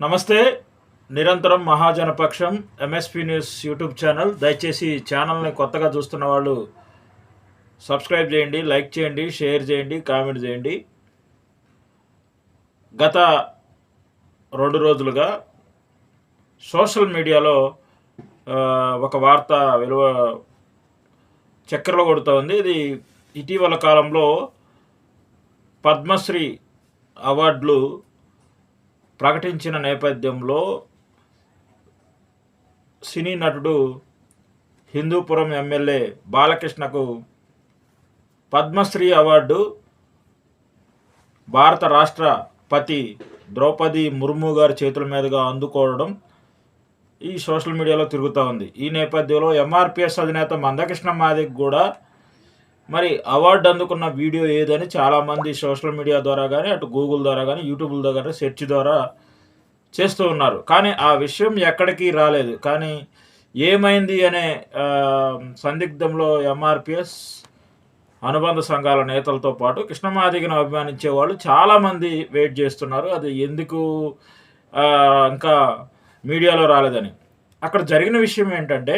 నమస్తే నిరంతరం మహాజనపక్షం ఎంఎస్పి న్యూస్ యూట్యూబ్ ఛానల్ దయచేసి ఛానల్ని కొత్తగా చూస్తున్న వాళ్ళు సబ్స్క్రైబ్ చేయండి లైక్ చేయండి షేర్ చేయండి కామెంట్ చేయండి. గత రెండు రోజులుగా సోషల్ మీడియాలో ఒక వార్త విలువ చక్కెరలో కొడుతూ ఉంది ఇది ఇటీవల కాలంలో పద్మశ్రీ అవార్డులు ప్రకటించిన నేపథ్యంలో సినీ నటుడు హిందూపురం ఎమ్మెల్యే బాలకృష్ణకు పద్మశ్రీ అవార్డు భారత రాష్ట్రపతి ద్రౌపది ముర్ము గారి చేతుల మీదుగా అందుకోవడం ఈ సోషల్ మీడియాలో తిరుగుతూ ఉంది. ఈ నేపథ్యంలో ఎంఆర్పిఎస్ అధినేత మందకృష్ణ మాదిక్ కూడా మరి అవార్డు అందుకున్న వీడియో ఏదని చాలామంది సోషల్ మీడియా ద్వారా కానీ అటు గూగుల్ ద్వారా కానీ యూట్యూబ్ ద్వారా సెర్చ్ ద్వారా చేస్తూ ఉన్నారు. కానీ ఆ విషయం ఎక్కడికి రాలేదు. కానీ ఏమైంది అనే సందిగ్ధంలో ఎంఆర్పిఎస్ అనుబంధ సంఘాల నేతలతో పాటు కృష్ణమాదిగను అభిమానించే వాళ్ళు చాలామంది వెయిట్ చేస్తున్నారు. అది ఎందుకు ఇంకా మీడియాలో రాలేదని. అక్కడ జరిగిన విషయం ఏంటంటే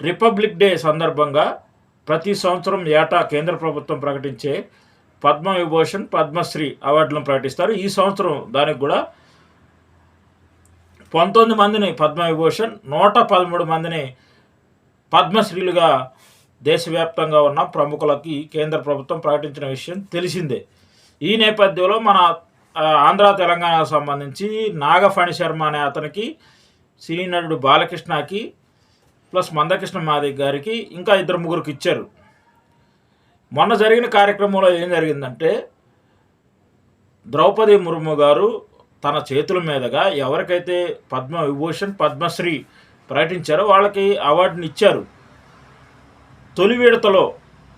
రిపబ్లిక్ డే సందర్భంగా ప్రతి సంవత్సరం ఏటా కేంద్ర ప్రభుత్వం ప్రకటించే పద్మ విభూషణ్ పద్మశ్రీ అవార్డులను ప్రకటిస్తారు. ఈ సంవత్సరం దానికి కూడా పంతొమ్మిది మందిని పద్మ విభూషణ్ నూట పదమూడు మందిని పద్మశ్రీలుగా దేశవ్యాప్తంగా ఉన్న ప్రముఖులకి కేంద్ర ప్రభుత్వం ప్రకటించిన విషయం తెలిసిందే. ఈ నేపథ్యంలో మన ఆంధ్ర తెలంగాణకు సంబంధించి నాగఫణి శర్మ అనే అతనికి సినీ నటుడు బాలకృష్ణకి ప్లస్ మందకృష్ణ మాదే గారికి ఇంకా ఇద్దరు ముగ్గురికి ఇచ్చారు. మొన్న జరిగిన కార్యక్రమంలో ఏం జరిగిందంటే ద్రౌపది ముర్ము గారు తన చేతుల మీదుగా ఎవరికైతే పద్మ విభూషణ్ పద్మశ్రీ ప్రకటించారో వాళ్ళకి అవార్డుని ఇచ్చారు. తొలి విడతలో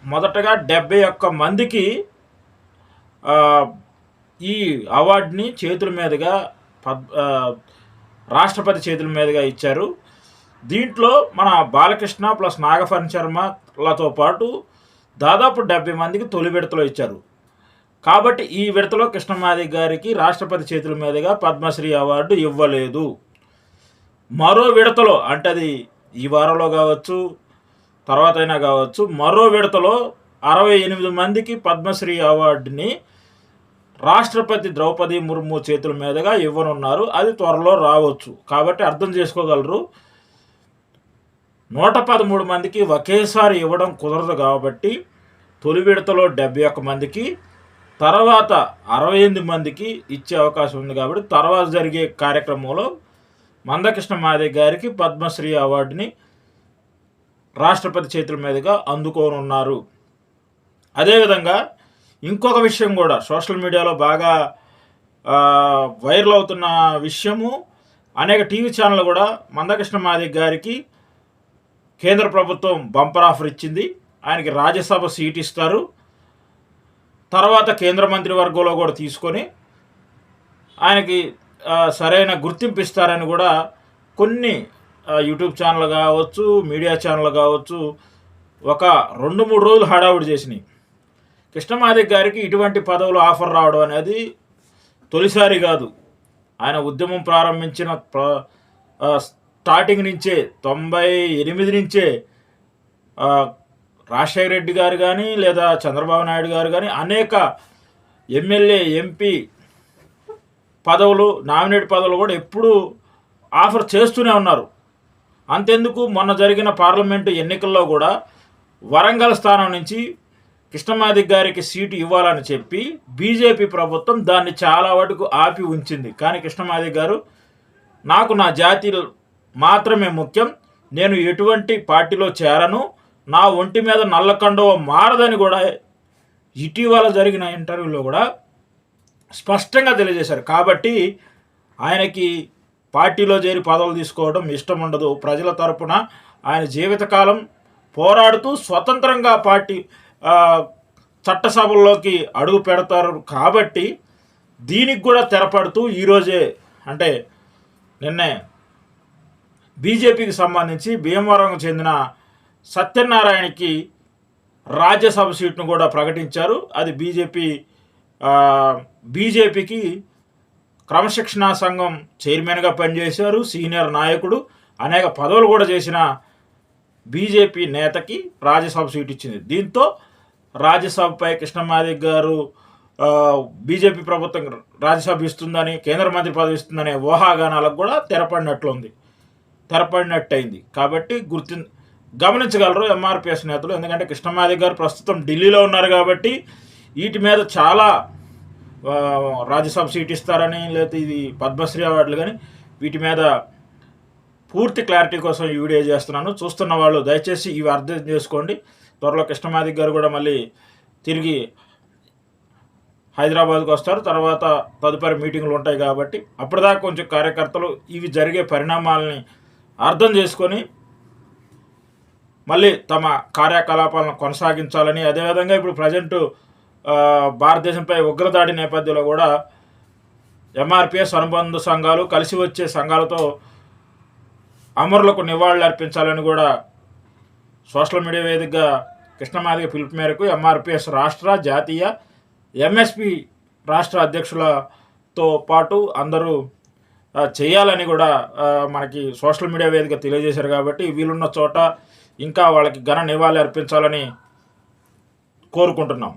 మొదటగా డెబ్బై ఒక్క మందికి ఈ అవార్డుని చేతుల మీదుగా పద్ రాష్ట్రపతి చేతుల మీదుగా ఇచ్చారు. దీంట్లో మన బాలకృష్ణ ప్లస్ నాగఫణి శర్మలతో పాటు దాదాపు డెబ్బై మందికి తొలి విడతలో ఇచ్చారు. కాబట్టి ఈ విడతలో కృష్ణమాది గారికి రాష్ట్రపతి చేతుల మీదుగా పద్మశ్రీ అవార్డు ఇవ్వలేదు. మరో విడతలో అంటే అది ఈ వారంలో కావచ్చు తర్వాత అయినా కావచ్చు మరో విడతలో అరవై ఎనిమిది మందికి పద్మశ్రీ అవార్డుని రాష్ట్రపతి ద్రౌపది ముర్ము చేతుల మీదుగా ఇవ్వనున్నారు. అది త్వరలో రావచ్చు. కాబట్టి అర్థం చేసుకోగలరు. నూట పదమూడు మందికి ఒకేసారి ఇవ్వడం కుదరదు కాబట్టి తొలి విడతలో డెబ్బై ఒక్క మందికి తర్వాత అరవై ఎనిమిది మందికి ఇచ్చే అవకాశం ఉంది కాబట్టి తర్వాత జరిగే కార్యక్రమంలో మందకృష్ణ మాదే గారికి పద్మశ్రీ అవార్డుని రాష్ట్రపతి చేతుల మీదుగా అందుకోనున్నారు. అదేవిధంగా ఇంకొక విషయం కూడా సోషల్ మీడియాలో బాగా వైరల్ అవుతున్న విషయము అనేక టీవీ ఛానళ్ళు కూడా మందకృష్ణ మాదిక్ గారికి కేంద్ర ప్రభుత్వం బంపర్ ఆఫర్ ఇచ్చింది. ఆయనకి రాజ్యసభ సీట్ ఇస్తారు. తర్వాత కేంద్ర మంత్రివర్గంలో కూడా తీసుకొని ఆయనకి సరైన గుర్తింపు ఇస్తారని కూడా కొన్ని యూట్యూబ్ ఛానల్ కావచ్చు మీడియా ఛానల్ కావచ్చు ఒక రెండు మూడు రోజులు హడావుడి చేసినాయి. కృష్ణమాదిక్ గారికి ఇటువంటి పదవులు ఆఫర్ రావడం అనేది తొలిసారి కాదు. ఆయన ఉద్యమం ప్రారంభించిన స్టార్టింగ్ నుంచే తొంభై ఎనిమిది నుంచే రాజశేఖర రెడ్డి గారు కానీ లేదా చంద్రబాబు నాయుడు గారు కానీ అనేక ఎమ్మెల్యే ఎంపీ పదవులు నామినేట్ పదవులు కూడా ఎప్పుడూ ఆఫర్ చేస్తూనే ఉన్నారు. అంతెందుకు? మొన్న జరిగిన పార్లమెంటు ఎన్నికల్లో కూడా వరంగల్ స్థానం నుంచి కృష్ణమాదిక్ గారికి సీటు ఇవ్వాలని చెప్పి బీజేపీ ప్రభుత్వం దాన్ని చాలా వరకు ఆపి ఉంచింది. కానీ కృష్ణమాదిక్ గారు నాకు నా జాతి మాత్రమే ముఖ్యం. నేను ఎటువంటి పార్టీలో చేరను. నా ఒంటి మీద నల్లకండవ మారదని కూడా ఇటీవల జరిగిన ఇంటర్వ్యూలో కూడా స్పష్టంగా తెలియజేశారు. కాబట్టి ఆయనకి పార్టీలో చేరి పదవులు తీసుకోవడం ఇష్టం ఉండదు. ప్రజల తరపున ఆయన జీవితకాలం పోరాడుతూ స్వతంత్రంగా పార్టీ చట్టసభల్లోకి అడుగు పెడతారు. కాబట్టి దీనికి కూడా తెరపడుతూ ఈరోజే అంటే నిన్నే బీజేపీకి సంబంధించి భీమవరంకు చెందిన సత్యనారాయణకి రాజ్యసభ సీట్ను కూడా ప్రకటించారు. అది బీజేపీ బీజేపీకి క్రమశిక్షణా సంఘం చైర్మన్గా పనిచేశారు. సీనియర్ నాయకుడు అనేక పదవులు కూడా చేసిన బీజేపీ నేతకి రాజ్యసభ సీట్ ఇచ్చింది. దీంతో రాజ్యసభపై కృష్ణమాదిక్ గారు బీజేపీ ప్రభుత్వం రాజ్యసభ ఇస్తుందని కేంద్ర మంత్రి పదవి ఇస్తుందనే ఊహాగానాలకు కూడా తెరపడినట్లుంది. తెరపడినట్టయింది కాబట్టి గుర్తి గమనించగలరు ఎంఆర్పిఎస్ నేతలు. ఎందుకంటే కృష్ణమాది గారు ప్రస్తుతం ఢిల్లీలో ఉన్నారు కాబట్టి వీటి మీద చాలా రాజ్యసభ సీట్ ఇస్తారని లేకపోతే ఇది పద్మశ్రీ అవార్డులు కానీ వీటి మీద పూర్తి క్లారిటీ కోసం ఈ వీడియో చేస్తున్నాను. చూస్తున్న వాళ్ళు దయచేసి ఇవి అర్థం చేసుకోండి. త్వరలో కృష్ణమాదిక్ గారు కూడా మళ్ళీ తిరిగి హైదరాబాద్కు వస్తారు. తర్వాత తదుపరి మీటింగ్లు ఉంటాయి కాబట్టి అప్పటిదాకా కొంచెం కార్యకర్తలు ఇవి జరిగే పరిణామాలని అర్థం చేసుకొని మళ్ళీ తమ కార్యకలాపాలను కొనసాగించాలని అదేవిధంగా ఇప్పుడు ప్రజెంటు భారతదేశంపై ఉగ్రదాడి నేపథ్యంలో కూడా ఎంఆర్పిఎస్ అనుబంధ సంఘాలు కలిసి వచ్చే సంఘాలతో అమరులకు నివాళులు అర్పించాలని కూడా సోషల్ మీడియా వేదికగా కృష్ణమాదిగ పిలుపు మేరకు ఎంఆర్పిఎస్ రాష్ట్ర జాతీయ ఎంఎస్పి రాష్ట్ర అధ్యక్షులతో పాటు అందరూ చేయాలని కూడా మనకి సోషల్ మీడియా వేదిక తెలియజేశారు కాబట్టి వీలున్న చోట ఇంకా వాళ్ళకి ఘన నివాళి అర్పించాలని కోరుకుంటున్నాం.